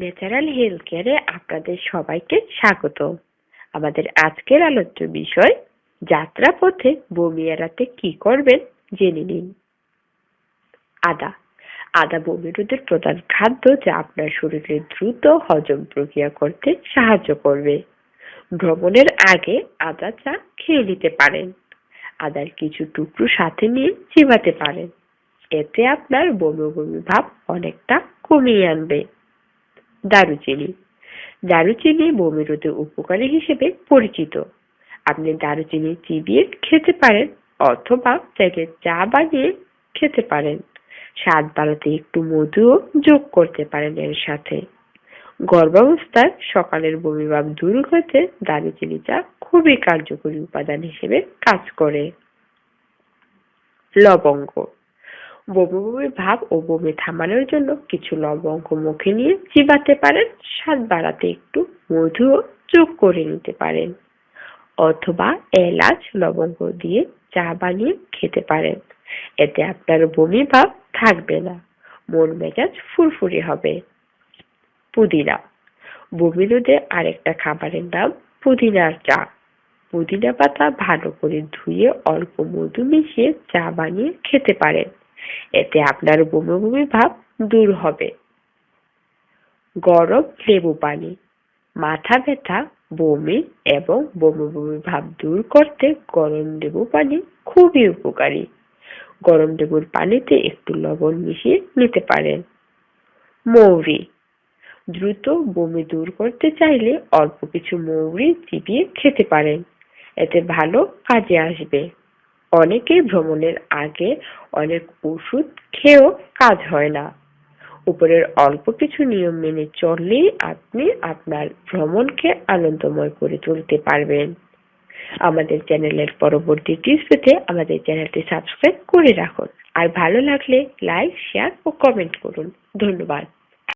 Natural health কেয়ারে আপনাদের সবাইকে স্বাগত। আমাদের আজকের আলোচ্য বিষয় যাত্রা পথে বমি এড়াতে কি করবেন জেনে নিন। আদা। আদা বমি রোধের প্রধান খাদ্য যা আপনার শরীরে দ্রুত হজম প্রক্রিয়া করতে সাহায্য করবে। ভ্রমণের আগে আদা চা খেয়ে নিতে পারেন। আদার কিছু টুকরো সাথে নিয়ে চিবাতে পারেন। এতে আপনার বমি বমি ভাব অনেকটা কমিয়ে আনবে। দারুচিনি। দারুচিনি বমি রোধে উপকারী হিসেবে পরিচিত। আপনি দারুচিনি চিবিয়ে খেতে পারেন অথবা চাইলে চা বানিয়ে খেতে পারেন। স্বাদ বাড়াতে একটু মধুও যোগ করতে পারেন এর সাথে। গর্ভাবস্থায় সকালের বমিভাব দূর করতে দারুচিনি চা খুবই কার্যকরী উপাদান হিসেবে কাজ করে। লবঙ্গ। বমি বমি ভাব ও বমি থামানোর জন্য কিছু লবঙ্গ মুখে নিয়ে চিবাতে পারেন, স্বাদ বাড়াতে একটু মধু যোগ করে নিতে পারেন। অথবা এলাচ, লবঙ্গ দিয়ে চা বানিয়ে খেতে পারেন। এতে আপনার বমি ভাব থাকবে না, মন মেজাজ ফুরফুরে হবে। পুদিনা। বমি রোধে আরেকটা খাবারের নাম পুদিনার চা। পুদিনা পাতা ভালো করে ধুয়ে অল্প মধু মিশিয়ে চা বানিয়ে খেতে পারেন। এতে আপনার বমি বমি ভাব দূর হবে। গরম লেবু পানি, মাথা ব্যথা, বমি এবং বমি বমি ভাব দূর করতে গরম লেবু পানি খুবই উপকারী। গরম লেবুর পানিতে একটু লবণ মিশিয়ে নিতে পারেন। মৌরি, দ্রুত বমি দূর করতে চাইলে অল্প কিছু মৌরি চিবিয়ে খেতে পারেন। এতে ভালো কাজে আসবে। অনেকেই ভ্রমণের আগে অনেক ওষুধ খেয়েও কাজ হয় না। উপরের অল্প কিছু নিয়ম মেনে চললেই আপনি আপনার ভ্রমণকে আনন্দময় করে তুলতে পারবেন। আমাদের চ্যানেলের পরবর্তী টিপস পেতে আমাদের চ্যানেলটি সাবস্ক্রাইব করে রাখুন। আর ভালো লাগলে লাইক শেয়ার ও কমেন্ট করুন। ধন্যবাদ।